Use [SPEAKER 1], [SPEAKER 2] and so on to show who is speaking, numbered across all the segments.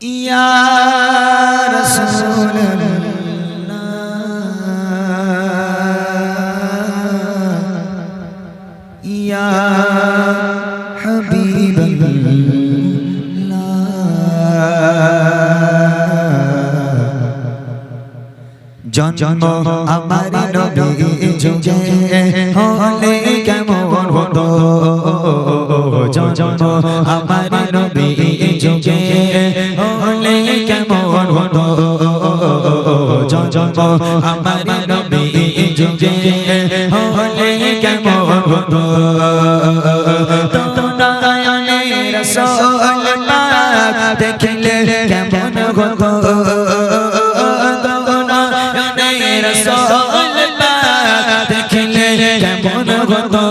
[SPEAKER 1] ইয়া রাসূলুল্লাহ ইয়া হাবিবাল্লাহ। জন্ম আমার নবী যুগে হলে কেমন হতো? জন্ম হলে কেমন হতো জন্ম আমার নবী যুগে হলে কেমন হতো দেখলে কেমন হতো দেখলে কেমন হতো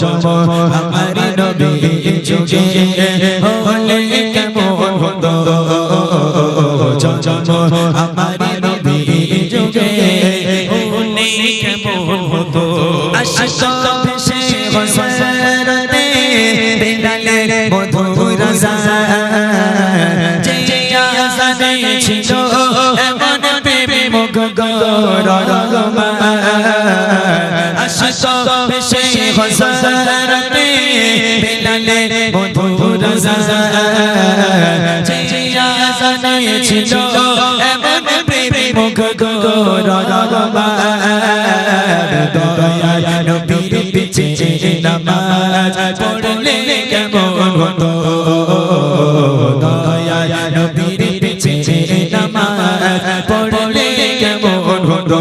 [SPEAKER 1] জন্ম আমার নবী যুগে হলে জন্ম আমার নবী যুগে। হলে কেমন হতো আশিক ভেসে হসরতে বেলালে মধুর যে আসানে ছিল এমন প্রেমে মুখ গরমা আশিক ভেসে হসরতে বেলালে মধুর যে আসানে ছিল নবীর পিছে নামাজ পড়লে কেমন হতো দয়া নবীর পিছে নামাজ পড়লে কেমন হতো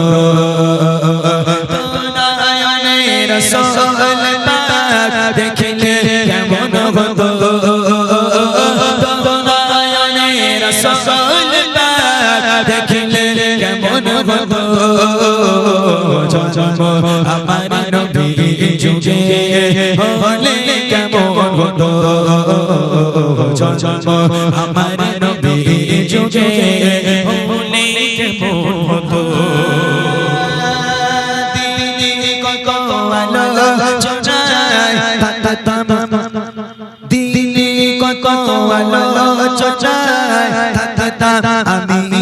[SPEAKER 1] জন্ম আমার নবী যুগে হলে কেমন হতো জন্ম আমার নবী যুগে হলে কেমন হতো দিদি কত আলো চোচায় আমি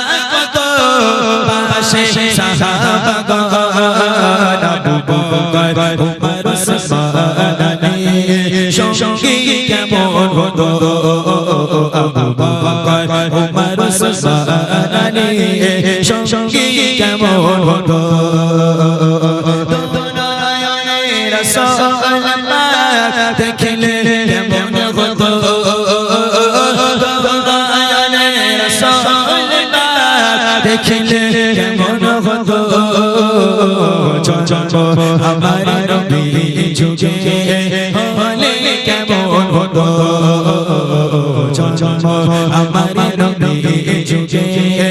[SPEAKER 1] সঙ্গী কেমন পাক দেখলে কেমন হতো দেখলে কেমন হতো আমার নবী যুগে হলে কেমন হতো আমার হলে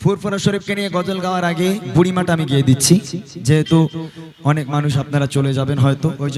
[SPEAKER 1] ফুরফুরা শরীফকে নিয়ে গজল গাওয়ার আগে বুড়িমাটা আমি গিয়ে দিচ্ছি। যেহেতু অনেক মানুষ আপনারা চলে যাবেন হয়তো, ওই জন্য